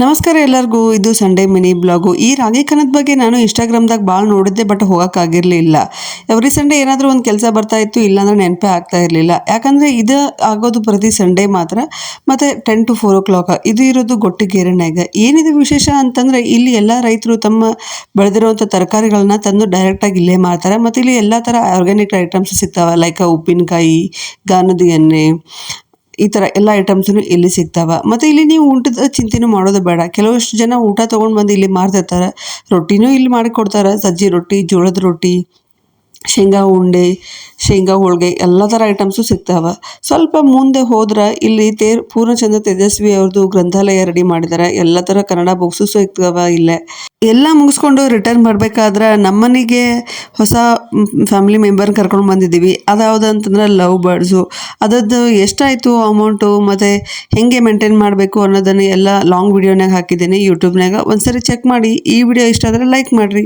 ನಮಸ್ಕಾರ ಎಲ್ಲರಿಗೂ. ಇದು ಸಂಡೇ ಮಿನಿ ಬ್ಲಾಗು ಈ ರಾಗಿ ಕಣದ ಬಗ್ಗೆ ನಾನು ಇನ್ಸ್ಟಾಗ್ರಾಮ್ದಾಗ ಭಾಳ ನೋಡಿದ್ದೆ ಬಟ್ ಹೋಗೋಕ್ಕಾಗಿರಲಿಲ್ಲ. ಎವ್ರಿ ಸಂಡೇ ಏನಾದರೂ ಒಂದು ಕೆಲಸ ಬರ್ತಾ ಇತ್ತು, ಇಲ್ಲಾಂದ್ರೆ ನೆನಪೇ ಆಗ್ತಾ ಇರಲಿಲ್ಲ. ಯಾಕಂದರೆ ಇದು ಆಗೋದು ಪ್ರತಿ ಸಂಡೇ ಮಾತ್ರ. ಮತ್ತು ten to four o'clock ಇದು ಇರೋದು ಗೊಟ್ಟಿಗೇರನ್ಯಾಗ ಏನಿದೆ ವಿಶೇಷ ಅಂತಂದರೆ, ಇಲ್ಲಿ ಎಲ್ಲ ರೈತರು ತಮ್ಮ ಬೆಳೆದಿರುವಂಥ ತರಕಾರಿಗಳನ್ನ ತಂದು ಡೈರೆಕ್ಟಾಗಿ ಇಲ್ಲೇ ಮಾರ್ತಾರೆ ಮತ್ತು ಇಲ್ಲಿ ಎಲ್ಲ ಥರ ಆರ್ಗ್ಯಾನಿಕ್ ಐಟಮ್ಸ್ ಸಿಗ್ತಾವೆ ಲೈಕ್ ಉಪ್ಪಿನಕಾಯಿ, ಗಾನದ ಎಣ್ಣೆ ಈ ಥರ ಎಲ್ಲ ಐಟಮ್ಸ್ ಇಲ್ಲಿ ಸಿಗ್ತಾವ. ಮತ್ತು ಇಲ್ಲಿ ನೀವು ಊಟದ ಚಿಂತೆನೂ ಮಾಡೋದು ಬೇಡ. ಕೆಲವಷ್ಟು ಜನ ಊಟ ತಗೊಂಡ್ ಬಂದು ಇಲ್ಲಿ ಮಾರ್ತಿರ್ತಾರೆ. ರೊಟ್ಟಿನೂ ಇಲ್ಲಿ ಮಾಡಿಕೊಡ್ತಾರೆ ಸಜ್ಜಿ ರೊಟ್ಟಿ, ಜೋಳದ ರೊಟ್ಟಿ ಶೇಂಗಾ, ಉಂಡೆ, ಶೇಂಗಾ, ಹೋಳಿಗೆ ಎಲ್ಲ ಥರ ಐಟಮ್ಸು ಸಿಗ್ತಾವೆ. ಸ್ವಲ್ಪ ಮುಂದೆ ಹೋದ್ರೆ ಇಲ್ಲಿ ತೇರ್ ಪೂರ್ಣಚಂದ್ರ ತೇಜಸ್ವಿ ಅವ್ರದ್ದು ಗ್ರಂಥಾಲಯ ರೆಡಿ ಮಾಡಿದ್ದಾರೆ ಎಲ್ಲ ಥರ ಕನ್ನಡ ಬುಕ್ಸು ಸಿಗ್ತಾವೆ ಇಲ್ಲೇ. ಎಲ್ಲ ಮುಗಿಸ್ಕೊಂಡು ರಿಟರ್ನ್ ಮಾಡಬೇಕಾದ್ರೆ ನಮ್ಮನೆಗೆ ಹೊಸ ಫ್ಯಾಮಿಲಿ ಮೆಂಬರ್ನ ಕರ್ಕೊಂಡು ಬಂದಿದ್ದೀವಿ. ಅದ್ಯಾವುದು ಅಂತಂದ್ರೆ ಲವ್ ಬರ್ಡ್ಸು ಅದರದ್ದು ಎಷ್ಟಾಯಿತು ಅಮೌಂಟು ಮತ್ತು ಹೇಗೆ ಮೇಂಟೈನ್ ಮಾಡಬೇಕು ಅನ್ನೋದನ್ನು ಎಲ್ಲ ಲಾಂಗ್ ವಿಡಿಯೋನಾಗ ಹಾಕಿದ್ದೀನಿ. ಯೂಟ್ಯೂಬ್ನಾಗ ಒಂದ್ಸರಿ ಚೆಕ್ ಮಾಡಿ. ಈ ವಿಡಿಯೋ ಇಷ್ಟ ಆದರೆ ಲೈಕ್ ಮಾಡಿರಿ.